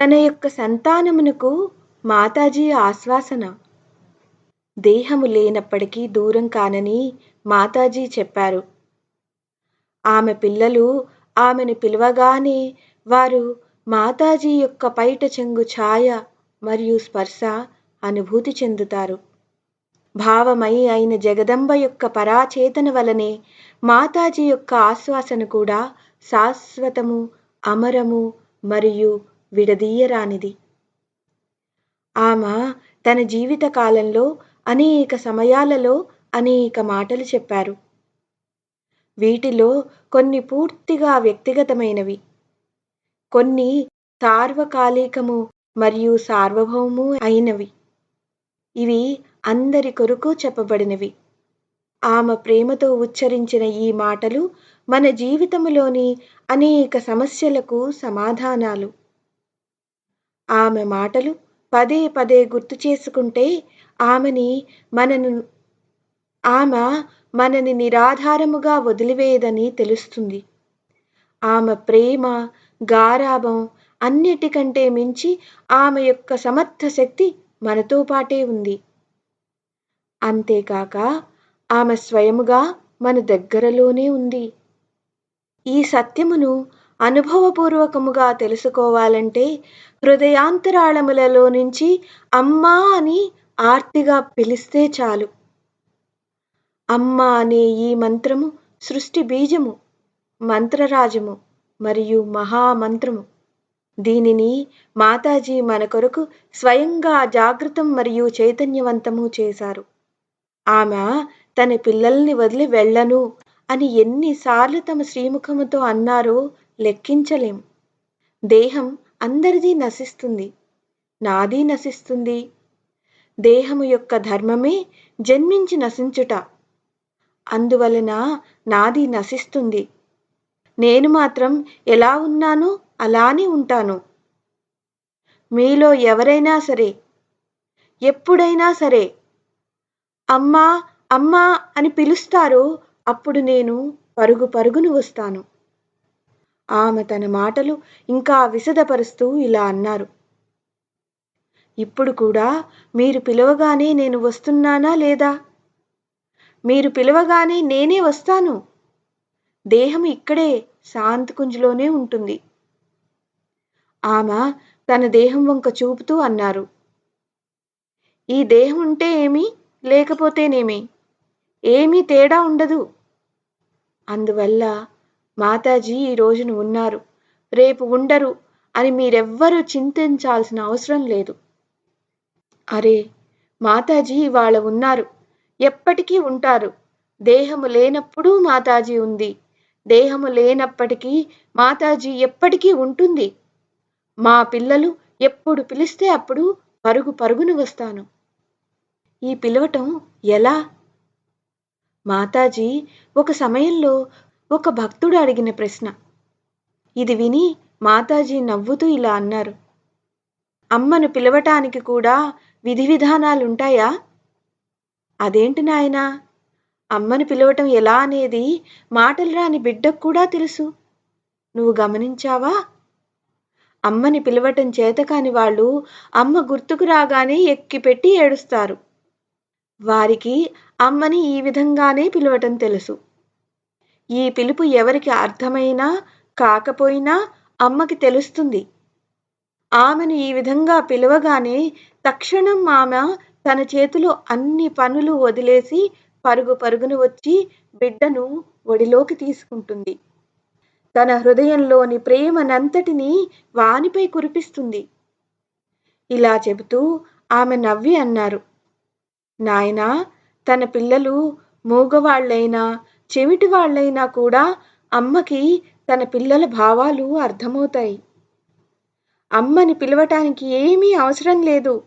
తన యొక్క సంతానమునకు మాతాజీ ఆశ్వాసన. దేహము లేనప్పటికీ దూరం కానని మాతాజీ చెప్పారు. ఆమె పిల్లలు ఆమెను పిలవగానే వారు మాతాజీ యొక్క పైట చెంగు ఛాయ మరియు స్పర్శ అనుభూతి చెందుతారు. భావమై అయిన జగదంబ యొక్క పరాచేతన వలనే మాతాజీ యొక్క ఆశ్వాసన కూడా శాశ్వతము అమరము మరియు విడదీయరానిది. ఆమె తన జీవిత కాలంలో అనేక సమయాలలో అనేక మాటలు చెప్పారు. వీటిలో కొన్ని పూర్తిగా వ్యక్తిగతమైనవి. కొన్ని సార్వకాలికము మరియు సార్వభౌము అయినవి. ఇవి అందరి కొరకు చెప్పబడినవి. ఆమె ప్రేమతో ఉచ్చరించిన ఈ మాటలు మన జీవితములోని అనేక సమస్యలకు సమాధానాలు. ఆమె మాటలు పదే పదే గుర్తు చేసుకుంటే ఆమెని మనను ఆమె మనని నిరాధారముగా వదిలివేయదని తెలుస్తుంది. ఆమె ప్రేమ గారాభం అన్నిటికంటే మించి ఆమె యొక్క సమర్థ శక్తి మనతో పాటే ఉంది. అంతేకాక ఆమె స్వయముగా మన దగ్గరలోనే ఉంది. ఈ సత్యమును అనుభవపూర్వకముగా తెలుసుకోవాలంటే హృదయాంతరాళములలో నుంచి అమ్మా అని ఆర్తిగా పిలిస్తే చాలు. అమ్మ అనే ఈ మంత్రము సృష్టి బీజము మంత్రరాజము మరియు మహామంత్రము. దీనిని మాతాజీ మన కొరకు స్వయంగా జాగృతం మరియు చైతన్యవంతము చేశారు. ఆమె తన పిల్లల్ని వదిలి వెళ్ళను అని ఎన్నిసార్లు తమ శ్రీముఖముతో అన్నారో లెక్కించలేం. దేహం అందరిది నశిస్తుంది. నాది నశిస్తుంది. దేహము యొక్క ధర్మమే జన్మించి నశించుట. అందువలన నాది నశిస్తుంది. నేను మాత్రం ఎలా ఉన్నానో అలానే ఉంటాను. మీలో ఎవరైనా సరే ఎప్పుడైనా సరే అమ్మా అమ్మా అని పిలుస్తారో అప్పుడు నేను పరుగు పరుగును వస్తాను. ఆమె తన మాటలు ఇంకా విశదపరుస్తూ ఇలా అన్నారు. ఇప్పుడు కూడా మీరు పిలవగానే నేను వస్తున్నానా లేదా? మీరు పిలవగానే నేనే వస్తాను. దేహం ఇక్కడే శాంతికుంజులోనే ఉంటుంది. ఆమె తన దేహం వంక చూపుతూ అన్నారు. ఈ దేహం ఉంటే ఏమి? లేకపోతేనేమి? ఏమీ తేడా ఉండదు. అందువల్ల మాతాజీ ఈ రోజున ఉన్నారు రేపు ఉండరు అని మీరెవ్వరూ చింతించాల్సిన అవసరం లేదు. అరే మాతాజీ ఇవాళ ఉన్నారు. ఎప్పటికీ ఉంటారు. దేహము లేనప్పుడు మాతాజీ ఉంది. దేహము లేనప్పటికీ మాతాజీ ఎప్పటికీ ఉంటుంది. మా పిల్లలు ఎప్పుడు పిలిస్తే అప్పుడు పరుగు పరుగును వస్తాను. ఈ పిలవటం ఎలా? మాతాజీ ఒక సమయంలో ఒక భక్తుడు అడిగిన ప్రశ్న. ఇది విని మాతాజీ నవ్వుతూ ఇలా అన్నారు. అమ్మను పిలవటానికి కూడా విధి విధానాలుంటాయా? అదేంటి నాయనా? అమ్మను పిలవటం ఎలా అనేది మాటలు రాని బిడ్డకు కూడా తెలుసు. నువ్వు గమనించావా? అమ్మని పిలవటం చేతకాని వాళ్ళు అమ్మ గుర్తుకు రాగానే ఎక్కిపెట్టి ఏడుస్తారు. వారికి అమ్మని ఈ విధంగానే పిలవటం తెలుసు. ఈ పిలుపు ఎవరికి అర్థమైనా కాకపోయినా అమ్మకి తెలుస్తుంది. ఆమెను ఈ విధంగా పిలవగానే తక్షణం ఆమె తన చేతిలో అన్ని పనులు వదిలేసి పరుగు పరుగును వచ్చి బిడ్డను ఒడిలోకి తీసుకుంటుంది. తన హృదయంలోని ప్రేమనంతటినీ వానిపై కురిపిస్తుంది. ఇలా చెబుతూ ఆమె నవ్వి అన్నారు. నాయనా తన పిల్లలు మూగవాళ్ళైనా చెవిటి వాళ్ళైనా కూడా అమ్మకి తన పిల్లల భావాలు అర్థమవుతాయి. అమ్మని పిలవటానికి ఏమీ అవసరం లేదు.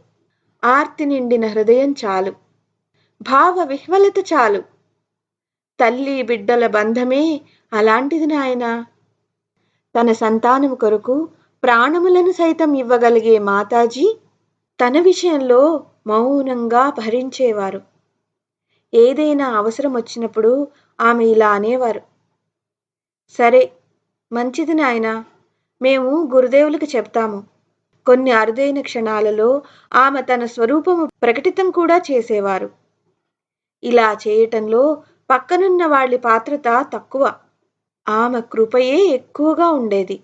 ఆర్తి నిండిన హృదయం చాలు. భావ విహ్వలత చాలు. తల్లి బిడ్డల బంధమే అలాంటిది నాయనా. తన సంతానము కొరకు ప్రాణములను సైతం ఇవ్వగలిగే మాతాజీ తన విషయంలో మౌనంగా భరించేవారు. ఏదైనా అవసరం వచ్చినప్పుడు ఆమె ఇలా అనేవారు. సరే మంచిది నాయన మేము గురుదేవులకు చెప్తాము. కొన్ని అరుదైన క్షణాలలో ఆమె తన స్వరూపము ప్రకటితం కూడా చేసేవారు. ఇలా చేయటంలో పక్కనున్న వాళ్ళ పాత్రత తక్కువ. ఆమె కృపయే ఎక్కువగా ఉండేది.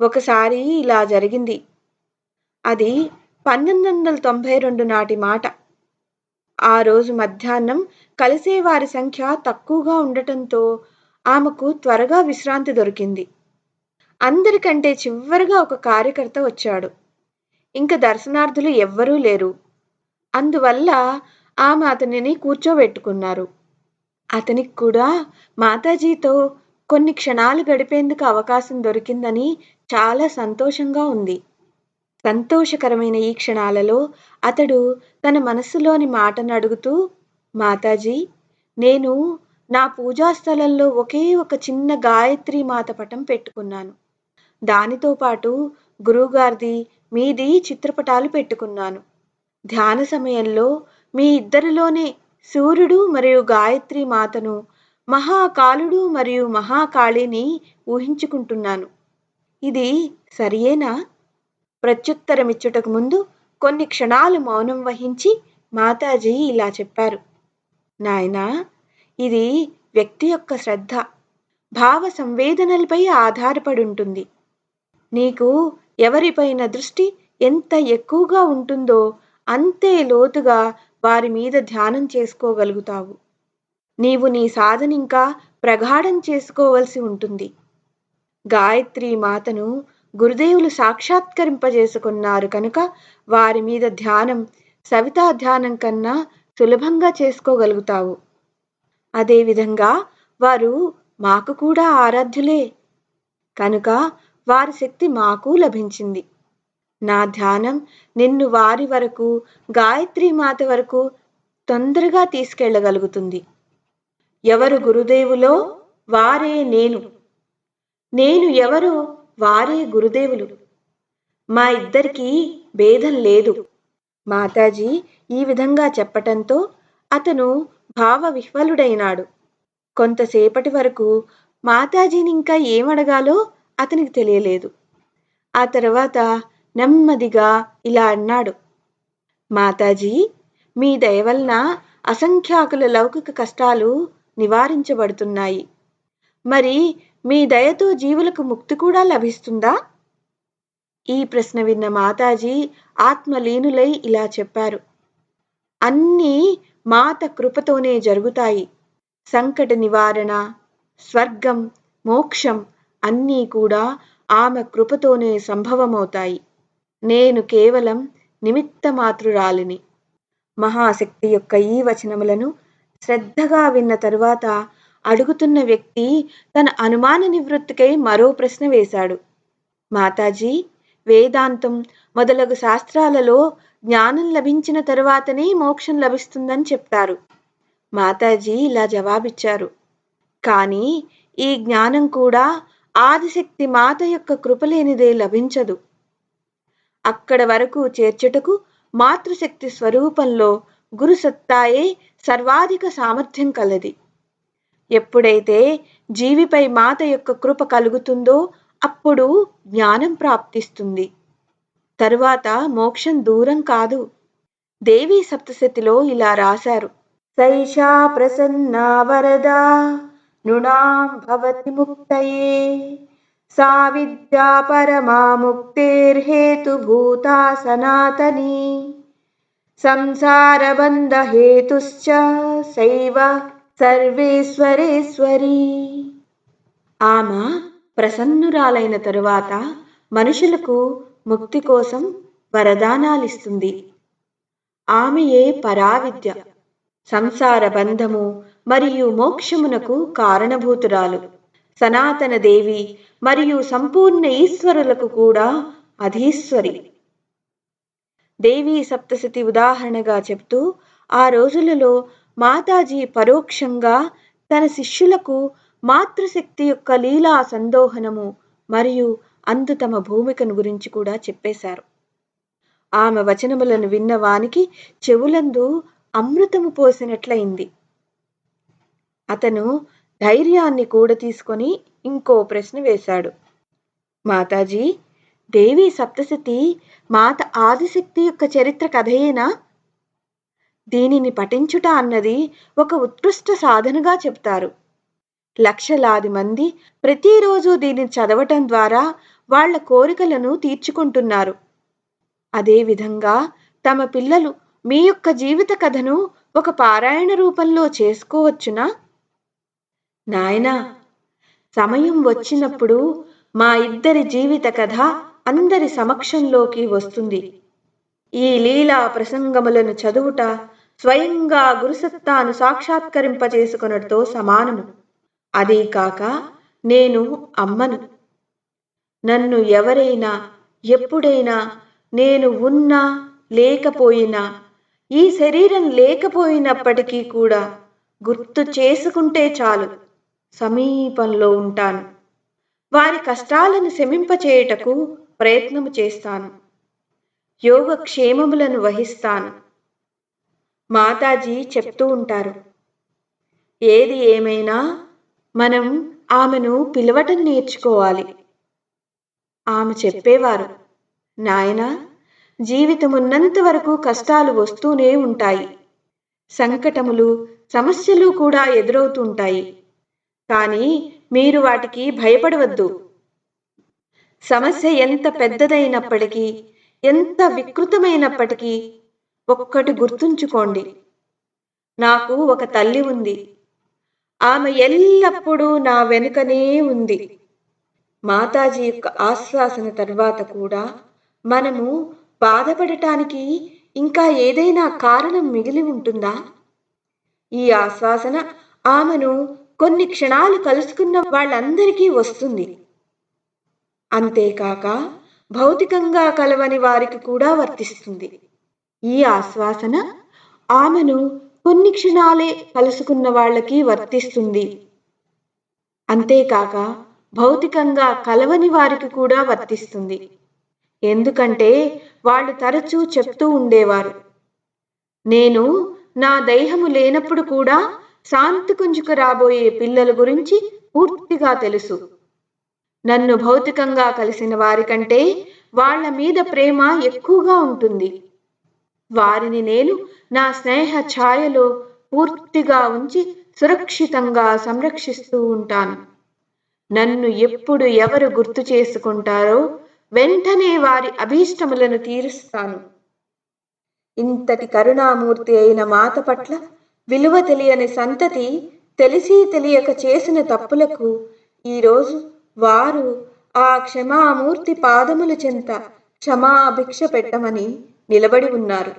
ఒకసారి ఇలా జరిగింది. అది పంతొమ్మిది వందల తొంభై రెండు నాటి మాట. ఆ రోజు మధ్యాహ్నం కలిసే వారి సంఖ్య తక్కువగా ఉండటంతో ఆమెకు త్వరగా విశ్రాంతి దొరికింది. అందరికంటే చివరిగా ఒక కార్యకర్త వచ్చాడు. ఇంక దర్శనార్థులు ఎవ్వరూ లేరు. అందువల్ల ఆమె అతనిని కూర్చోబెట్టుకున్నారు. అతనికి కూడా మాతాజీతో కొన్ని క్షణాలు గడిపేందుకు అవకాశం దొరికిందని చాలా సంతోషంగా ఉంది. సంతోషకరమైన ఈ క్షణాలలో అతడు తన మనస్సులోని మాటను అడుగుతూ మాతాజీ నేను నా పూజా స్థలంలో ఒకే ఒక చిన్న గాయత్రి మాత పటం పెట్టుకున్నాను. దానితో పాటు గురువుగారిది మీది చిత్రపటాలు పెట్టుకున్నాను. ధ్యాన సమయంలో మీ ఇద్దరిలోనే సూర్యుడు మరియు గాయత్రి మాతను మహాకాలుడు మరియు మహాకాళిని ఊహించుకుంటున్నాను. ఇది సరియేనా? ప్రత్యుత్తరమిచ్చుటకు ముందు కొన్ని క్షణాలు మౌనం వహించి మాతాజీ ఇలా చెప్పారు. నాయనా ఇది వ్యక్తి యొక్క శ్రద్ధ. భావ సంవేదనలపై ఆధారపడి ఉంటుంది నీకు ఎవరిపైన దృష్టి ఎంత ఎక్కువగా ఉంటుందో అంతే లోతుగా వారి మీద ధ్యానం చేసుకోగలుగుతావు. నీవు నీ సాధన ఇంకా ప్రగాఢం చేసుకోవలసి ఉంటుంది. గాయత్రి మాతను గురుదేవులు సాక్షాత్కరింపజేసుకున్నారు కనుక వారి మీద ధ్యానం సవితా ధ్యానం కన్నా సులభంగా చేసుకోగలుగుతావు. అదేవిధంగా వారు మాకు కూడా ఆరాధ్యులే. కనుక వారి శక్తి మాకు లభించింది. నా ధ్యానం నిన్ను వారి వరకు గాయత్రి మాత వరకు తొందరగా తీసుకెళ్ళగలుగుతుంది ఎవరు గురుదేవులో? వారే నేను. నేను ఎవరు? వారే గురుదేవులు. మా ఇద్దరికీ భేదం లేదు. మాతాజీ ఈ విధంగా చెప్పటంతో అతను భావ విహ్వలుడైనాడు కొంతసేపటి వరకు మాతాజీని ఇంకా ఏమడగాలో అతనికి తెలియలేదు. ఆ తర్వాత నెమ్మదిగా ఇలా అన్నాడు. మాతాజీ మీ దయ వలన అసంఖ్యాకుల లౌకిక కష్టాలు నివారించబడుతున్నాయి. మరి మీ దయతో జీవులకు ముక్తి కూడా లభిస్తుందా? ఈ ప్రశ్న విన్న మాతాజీ ఆత్మలీనులై ఇలా చెప్పారు. అన్నీ మాత కృపతోనే జరుగుతాయి. సంకట నివారణ స్వర్గం మోక్షం అన్నీ కూడా ఆమె కృపతోనే సంభవమవుతాయి. నేను కేవలం నిమిత్త మాతృరాలిని మహాశక్తి యొక్క ఈ వచనములను శ్రద్ధగా విన్న తరువాత అడుగుతున్న వ్యక్తి తన అనుమాన నివృత్తికై మరో ప్రశ్న వేశాడు. మాతాజీ వేదాంతం మొదలగు శాస్త్రాలలో జ్ఞానం లభించిన తరువాతనే మోక్షం లభిస్తుందని చెప్తారు. మాతాజీ ఇలా జవాబిచ్చారు. కానీ ఈ జ్ఞానం కూడా ఆదిశక్తి మాత యొక్క కృపలేనిదే లభించదు. అక్కడ వరకు చేర్చుటకు మాతృశక్తి స్వరూపంలో గురుసత్తాయే సర్వాధిక సామర్థ్యం కలది. ఎప్పుడైతే జీవిపై మాత యొక్క కృప కలుగుతుందో అప్పుడు జ్ఞానం ప్రాప్తిస్తుంది. తరువాత మోక్షం దూరం కాదు. దేవీ సప్తశతిలో ఇలా రాశారు. సైషా ప్రసన్నా వరదా నృణాం భవతి ముక్తయే. సా విద్యా పరమా ముక్తేర్హేతుభూతా సనాతనీ. సంసారబంధ హేతుశ్చ శైవ సర్వేశ్వరేశ్వరి. ఆమె ప్రసన్నురాలైన తరువాత మనుషులకు ముక్తి కోసం వరదానాలిస్తుంది. ఆమెయే పరావిద్య సంసార బంధము మరియు మోక్షమునకు కారణభూతురాలు. సనాతన దేవి మరియు సంపూర్ణ ఈశ్వరులకు కూడా అధీశ్వరి. దేవీ సప్తశతి ఉదాహరణగా చెప్తూ ఆ రోజులలో మాతాజీ పరోక్షంగా తన శిష్యులకు మాతృశక్తి యొక్క లీలా సందోహనము మరియు అందు తమ భూమికను గురించి కూడా చెప్పేశారు. ఆమె వచనములను విన్నవానికి చెవులందు అమృతము పోసినట్లయింది. అతను ధైర్యాన్ని కూడా తీసుకొని ఇంకో ప్రశ్న వేశాడు. మాతాజీ దేవి సప్తశతి మాత ఆదిశక్తి యొక్క చరిత్ర కథయేనా? దీనిని పఠించుట అన్నది ఒక ఉత్కృష్ట సాధనగా చెప్తారు. లక్షలాది మంది ప్రతిరోజు దీన్ని చదవటం ద్వారా వాళ్ళ కోరికలను తీర్చుకుంటున్నారు. అదేవిధంగా తమ పిల్లలు మీ యొక్క జీవిత కథను ఒక పారాయణ రూపంలో చేసుకోవచ్చునా? నాయనా సమయం వచ్చినప్పుడు మా ఇద్దరి జీవిత కథ అందరి సమక్షంలోకి వస్తుంది. ఈ లీలా ప్రసంగములను చదువుట స్వయంగా గురుసత్తాను సాక్షాత్కరింపజేసుకున్నతో సమానము. అదే కాక నేను అమ్మను. నన్ను ఎవరైనా ఎప్పుడైనా నేను ఉన్నా లేకపోయినా ఈ శరీరం లేకపోయినప్పటికీ కూడా గుర్తు చేసుకుంటే చాలు. సమీపంలో ఉంటాను. వారి కష్టాలను శమింపచేయుటకు ప్రయత్నము చేస్తాను. యోగక్షేమములను వహిస్తాను. మాతాజీ చెప్తూ ఉంటారు. ఏది ఏమైనా మనం ఆమెను పిలవటం నేర్చుకోవాలి. ఆమె చెప్పేవారు నాయన జీవితమున్నంత వరకు కష్టాలు వస్తూనే ఉంటాయి. సంకటములు సమస్యలు కూడా ఎదురవుతుంటాయి. కానీ మీరు వాటికి భయపడవద్దు. సమస్య ఎంత పెద్దదైనప్పటికీ ఎంత వికృతమైనప్పటికీ ఒక్కటి గుర్తుంచుకోండి. నాకు ఒక తల్లి ఉంది. ఆమె ఎల్లప్పుడూ నా వెనుకనే ఉంది. మాతాజీ యొక్క ఆశ్వాసన తర్వాత కూడా మనము బాధపడటానికి ఇంకా ఏదైనా కారణం మిగిలి ఉంటుందా? ఈ ఆశ్వాసన ఆమెను కొన్ని క్షణాలు కలుసుకున్న వాళ్ళందరికీ వస్తుంది. అంతేకాక భౌతికంగా కలవని వారికి కూడా వర్తిస్తుంది. ఈ ఆశ్వాసన ఆమెను కొన్ని క్షణాలే కలుసుకున్న వాళ్ళకి వర్తిస్తుంది. అంతేకాక భౌతికంగా కలవని వారికి కూడా వర్తిస్తుంది. ఎందుకంటే వాళ్ళు తరచూ చెప్తూ ఉండేవారు. నేను నా దేహము లేనప్పుడు కూడా శాంతి కుంజుకు రాబోయే పిల్లల గురించి పూర్తిగా తెలుసు. నన్ను భౌతికంగా కలిసిన వారికంటే వాళ్ళ మీద ప్రేమ ఎక్కువగా ఉంటుంది. వారిని నేను నా స్నేహ ఛాయలో పూర్తిగా ఉంచి సురక్షితంగా సంరక్షిస్తూ ఉంటాను. నన్ను ఎప్పుడు ఎవరు గుర్తు చేసుకుంటారో వెంటనే వారి అభీష్టములను తీరుస్తాను. ఇంతటి కరుణామూర్తి అయిన మాత పట్ల విలువ తెలియని సంతతి తెలిసి తెలియక చేసిన తప్పులకు ఈరోజు వారు ఆ క్షమామూర్తి పాదముల చెంత క్షమాభిక్ష పెట్టమని నిలబడి ఉన్నారు.